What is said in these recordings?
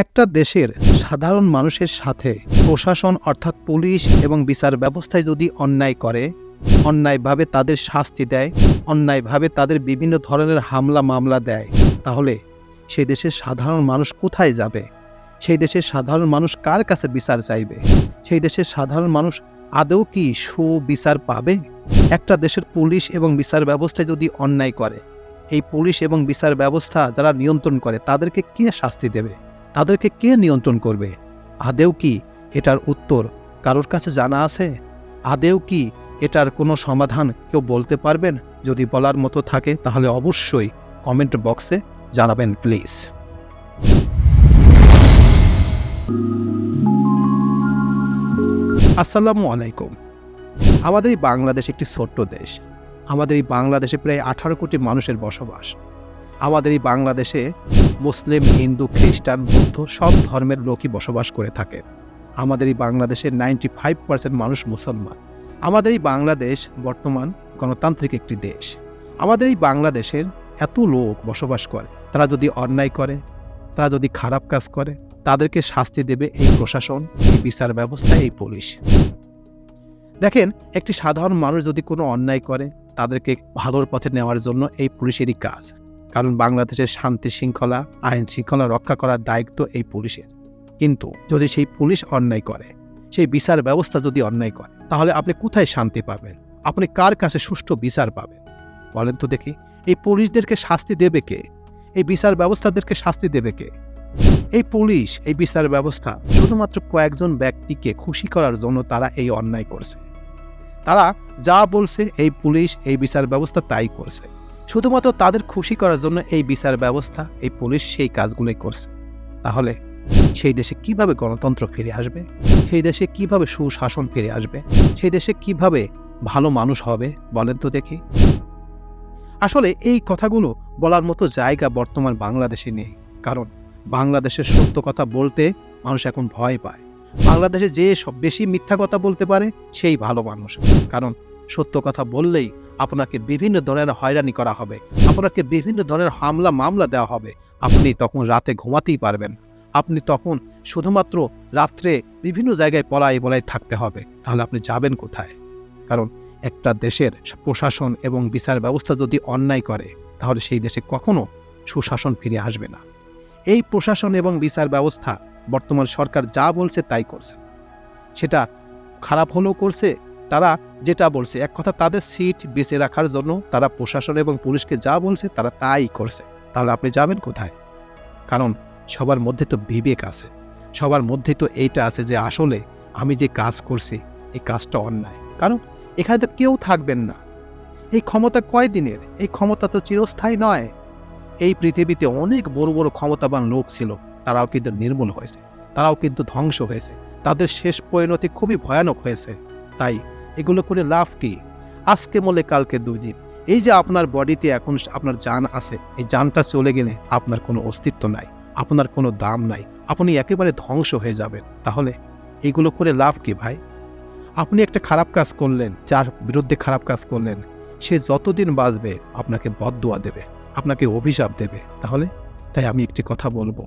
একটা দেশের সাধারণ মানুষের সাথে প্রশাসন অর্থাৎ পুলিশ এবং বিচার ব্যবস্থায় যদি অন্যায় করে, অন্যায়ভাবে তাদের শাস্তি দেয়, অন্যায়ভাবে তাদের বিভিন্ন ধরনের হামলা মামলা দেয়, তাহলে সেই দেশের সাধারণ মানুষ কোথায় যাবে? সেই দেশের সাধারণ মানুষ কার কাছে বিচার চাইবে? সেই দেশের সাধারণ মানুষ আদৌ কি সুবিচার পাবে? একটা দেশের পুলিশ এবং বিচার ব্যবস্থায় যদি অন্যায় করে, এই পুলিশ এবং বিচার ব্যবস্থা যারা নিয়ন্ত্রণ করে, তাদেরকে কে শাস্তি দেবে? তাদেরকে কে নিয়ন্ত্রণ করবে? আদেও কি এটার উত্তর কারোর কাছে জানা আছে? আদেও কি এটার কোনো সমাধান কেউ বলতে পারবেন? যদি বলার মতো থাকে তাহলে অবশ্যই কমেন্ট বক্সে জানাবেন, প্লিজ। আসসালামু আলাইকুম। আমাদের এই বাংলাদেশ একটি ছোট্ট দেশ। আমাদের এই বাংলাদেশে প্রায় আঠারো কোটি মানুষের বসবাস। আমাদের এই বাংলাদেশে মুসলিম, হিন্দু, খ্রিস্টান, বৌদ্ধ সব ধর্মের লোকই বসবাস করে থাকে। আমাদের এই বাংলাদেশে নাইনটি ফাইভ পার্সেন্ট মানুষ মুসলমান। আমাদের এই বাংলাদেশ বর্তমান গণতান্ত্রিক একটি দেশ। আমাদের এই বাংলাদেশের এত লোক বসবাস করে। তারা যদি অন্যায় করে, তারা যদি খারাপ কাজ করে, তাদেরকে শাস্তি দেবে এই প্রশাসন, এই বিচার ব্যবস্থা, এই পুলিশ। দেখেন, একটি সাধারণ মানুষ যদি কোনো অন্যায় করে, তাদেরকে ভালোর পথে নেওয়ার জন্য এই পুলিশেরই কাজ। কারণ বাংলাদেশের শান্তি শৃঙ্খলা, আইন শৃঙ্খলা রক্ষা করার দায়িত্ব এই পুলিশের। কিন্তু যদি সেই পুলিশ অন্যায় করে, সেই বিচার ব্যবস্থা যদি অন্যায় করে, তাহলে আপনি কোথায় শান্তি পাবেন? আপনি কার কাছে সুষ্ঠু বিচার পাবেন? বলেন তো দেখি, এই পুলিশদেরকে শাস্তি দেবে কে? এই বিচার ব্যবস্থাদেরকে শাস্তি দেবে কে? এই পুলিশ, এই বিচার ব্যবস্থা শুধুমাত্র কয়েকজন ব্যক্তিকে খুশি করার জন্য তারা এই অন্যায় করছে। তারা যা বলছে, এই পুলিশ, এই বিচার ব্যবস্থা তাই করছে। শুধুমাত্র তাদের খুশি করার জন্য এই বিচার ব্যবস্থা, এই পুলিশ সেই কাজগুলোই করছে। তাহলে সেই দেশে কীভাবে গণতন্ত্র ফিরে আসবে? সেই দেশে কীভাবে সুশাসন ফিরে আসবে? সেই দেশে কীভাবে ভালো মানুষ হবে বলেন তো দেখি। আসলে এই কথাগুলো বলার মতো জায়গা বর্তমান বাংলাদেশে নেই। কারণ বাংলাদেশের সত্য কথা বলতে মানুষ এখন ভয় পায়। বাংলাদেশে যে সব বেশি মিথ্যা কথা বলতে পারে, সেই ভালো মানুষ। কারণ সত্য কথা বললেই আপনাকে বিভিন্ন ধরনের হয়রানি করা হবে। আপনাকে বিভিন্ন ধরনের হামলা মামলা দেওয়া হবে। আপনি তখন রাতে ঘুমাতেই পারবেন। আপনি তখন শুধুমাত্র রাত্রে বিভিন্ন জায়গায় পলাই বলাই থাকতে হবে। তাহলে আপনি যাবেন কোথায়? কারণ একটা দেশের প্রশাসন এবং বিচার ব্যবস্থা যদি অন্যায় করে, তাহলে সেই দেশে কখনো সুশাসন ফিরে আসবে না। এই প্রশাসন এবং বিচার ব্যবস্থা বর্তমান সরকার যা বলছে তাই করছে। সেটা খারাপ হলেও করছে তারা যেটা বলছে, এক কথা তাদের সিট বেঁচে রাখার জন্য তারা প্রশাসন এবং পুলিশকে যা বলছে তারা তাই করছে। তাহলে আপনি যাবেন কোথায়? কারণ সবার মধ্যে তো বিবেক আছে। সবার মধ্যে তো এইটা আছে যে আসলে আমি যে কাজ করছি, এই কাজটা অন্যায়। কারণ এখানে তো কেউ থাকবেন না। এই ক্ষমতা কয় দিনের এই ক্ষমতা তো চিরস্থায়ী নয়। এই পৃথিবীতে অনেক বড় বড় ক্ষমতাবান লোক ছিল, তারাও কিন্তু নির্মূল হয়েছে, তারাও কিন্তু ধ্বংস হয়েছে। তাদের শেষ পরিণতি খুবই ভয়ানক হয়েছে। তাই এগুলো করে লাভ কি? আজকে মলে কালকে দুই দিন। এই যে আপনার বডিতে এখন আপনার জান আছে, এই জানটা চলে গেলে আপনার কোনো অস্তিত্ব নাই, আপনার কোনো দাম নাই, আপনি একেবারে ধ্বংস হয়ে যাবেন। তাহলে এগুলো করে লাভ কি ভাই? আপনি একটা খারাপ কাজ করলেন, যার বিরুদ্ধে খারাপ কাজ করলেন, সে যতদিন বাঁচবে আপনাকে বদদোয়া দেবে, আপনাকে অভিশাপ দেবে। তাহলে? তাই আমি একটি কথা বলব,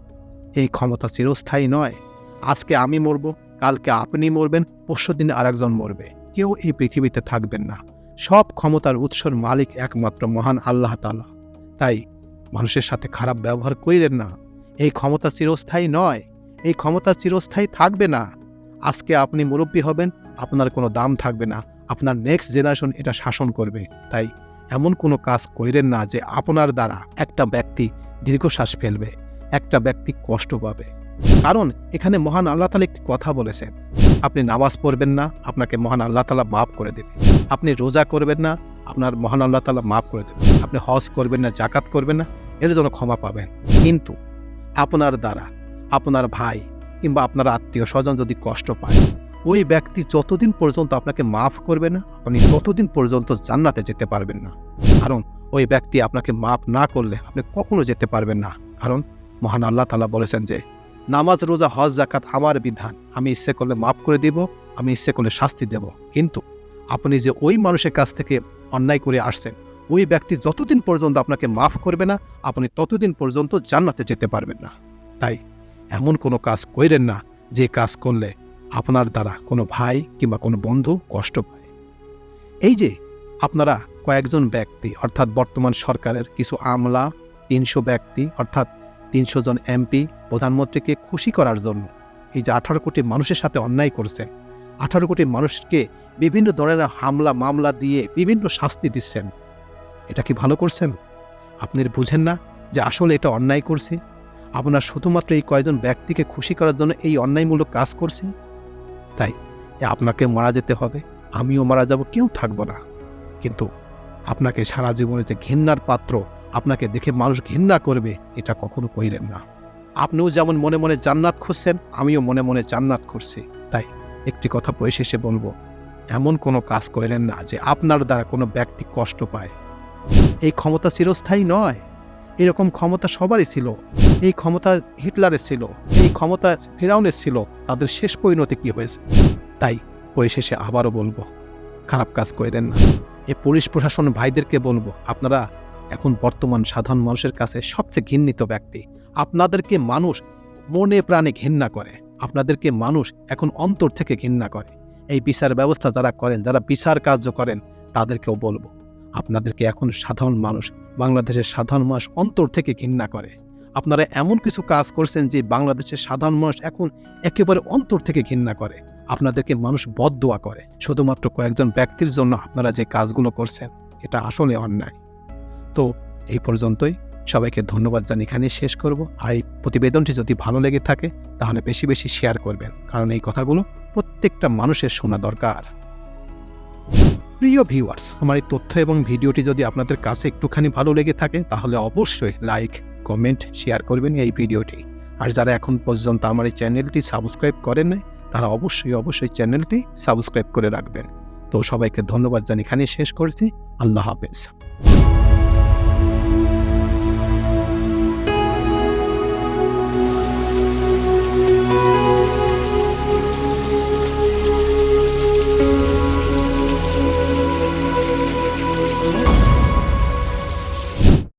এই ক্ষমতা চিরস্থায়ী নয়। আজকে আমি মরব, কালকে আপনি মরবেন পরশু দিন আরেকজন মরবে। কেউ এই পৃথিবীতে থাকবেন না। সব ক্ষমতার উৎসর মালিক একমাত্র মহান আল্লাহ তালা তাই মানুষের সাথে খারাপ ব্যবহার করিলেন না। এই ক্ষমতা চিরস্থায়ী নয়। এই ক্ষমতা চিরস্থায়ী থাকবে না। আজকে আপনি মুরব্বী হবেন, আপনার কোনো দাম থাকবে না। আপনার নেক্সট জেনারেশন এটা শাসন করবে। তাই এমন কোনো কাজ করিলেন না যে আপনার দ্বারা একটা ব্যক্তি দীর্ঘশ্বাস ফেলবে, একটা ব্যক্তি কষ্ট পাবে। কারণ এখানে মহান আল্লাহ তালা একটি কথা বলেছেন। আপনি নামাজ পড়বেন না, আপনাকে মহান আল্লাহ তালা মাফ করে দেবে। আপনি রোজা করবেন না, আপনার মহান আল্লাহ তালা মাফ করে দেবে। আপনি হজ করবেন না, জাকাত করবেন না, এর জন্য ক্ষমা পাবেন। কিন্তু আপনার দ্বারা, আপনার ভাই কিংবা আপনার আত্মীয় স্বজন যদি কষ্ট পায়, ওই ব্যক্তি যতদিন পর্যন্ত আপনাকে মাফ করবে না, আপনি ততদিন পর্যন্ত জান্নাতে যেতে পারবেন না। কারণ ওই ব্যক্তি আপনাকে মাফ না করলে আপনি কখনো যেতে পারবেন না। কারণ মহান আল্লাহ তালা বলেছেন যে নামাজ, রোজা, হজ জাকাত আমার বিধান। আমি ইচ্ছে করলে মাফ করে দিব, আমি ইচ্ছে করলে শাস্তি দেব। কিন্তু আপনি যে ওই মানুষের কাছ থেকে অন্যায় করে আসছেন, ওই ব্যক্তি যতদিন পর্যন্ত আপনাকে মাফ করবে না, আপনি ততদিন পর্যন্ত জান্নাতে যেতে পারবেন না। তাই এমন কোনো কাজ কইরেন না, যে কাজ করলে আপনার দ্বারা কোনো ভাই কিংবা কোনো বন্ধু কষ্ট পায়। এই যে আপনারা কয়েকজন ব্যক্তি, অর্থাৎ বর্তমান সরকারের কিছু আমলা, তিনশো ব্যক্তি, অর্থাৎ তিনশো জন এমপি প্রধানমন্ত্রীকে খুশি করার জন্য এই যে আঠারো কোটি মানুষের সাথে অন্যায় করছেন, আঠারো কোটি মানুষকে বিভিন্ন ধরনের হামলা, মামলা দিয়ে বিভিন্ন শাস্তি দিচ্ছেন। এটা কি ভালো করছেন? আপনি বুঝেন না যে আসলে এটা অন্যায় করছে? আপনার শুধুমাত্র এই কয়েকজন ব্যক্তিকে খুশি করার জন্য এই অন্যায়মূলক কাজ করছে? তাই আপনাকে মারা যেতে হবে, আমিও মারা যাব, কেউ থাকব না। কিন্তু আপনাকে সারা জীবনে যে ঘেন্নার পাত্র আপনাকে দেখে মানুষ ঘেন্না করবে, এটা কখনো কইলেন না। আপনিও যেমন মনে মনে জান্নাত খুঁজছেন, আমিও মনে মনে জান্নাত খুঁজছি। তাই একটি কথা পরিশেষে বলব, এমন কোনো কাজ করেন না যে আপনার দ্বারা কোনো ব্যক্তি কষ্ট পায়। এই ক্ষমতা চিরস্থায়ী নয়। এরকম ক্ষমতা সবারই ছিল। এই ক্ষমতা হিটলারের ছিল। এই ক্ষমতা ফেরাউনের ছিল। তাদের শেষ পরিণতি কি হয়েছে? তাই পরিশেষে আবারও বলব, খারাপ কাজ করেন না। এ পুলিশ প্রশাসন ভাইদেরকে বলব, আপনারা এখন বর্তমান সাধারণ মানুষের কাছে সবচেয়ে ঘৃণিত ব্যক্তি। আপনাদেরকে মানুষ মনে প্রাণে ঘৃণা করে। আপনাদেরকে মানুষ এখন অন্তর থেকে ঘৃণা করে। এই বিচার ব্যবস্থা যারা করেন, যারা বিচার কার্য করেন, তাদেরকেও বলব, আপনাদেরকে এখন সাধারণ মানুষ, বাংলাদেশের সাধারণ মানুষ অন্তর থেকে ঘৃণা করে। আপনারা এমন কিছু কাজ করছেন যে বাংলাদেশের সাধারণ মানুষ এখন একেবারে অন্তর থেকে ঘৃণা করে। আপনাদেরকে মানুষ বদদোয়া করে। শুধুমাত্র কয়েকজন ব্যক্তির জন্য আপনারা যে কাজগুলো করছেন, এটা আসলে অন্যায়। তো এই পর্যন্তই। সবাইকে ধন্যবাদ জানিয়ে এখানে শেষ করব। আর এই প্রতিবেদনটি যদি ভালো লেগে থাকে, তাহলে বেশি বেশি শেয়ার করবেন। কারণ এই কথাগুলো প্রত্যেকটা মানুষের শোনা দরকার। প্রিয় ভিউয়ার্স আমার এই তথ্য এবং ভিডিওটি যদি আপনাদের কাছে একটুখানি ভালো লেগে থাকে, তাহলে অবশ্যই লাইক কমেন্ট শেয়ার করবেন এই ভিডিওটি। আর যারা এখন পর্যন্ত আমার এই চ্যানেলটি সাবস্ক্রাইব করেন তারা অবশ্যই অবশ্যই চ্যানেলটি সাবস্ক্রাইব করে রাখবেন। তো সবাইকে ধন্যবাদ জানিয়ে এখানে শেষ করছি। আল্লাহ হাফেজ।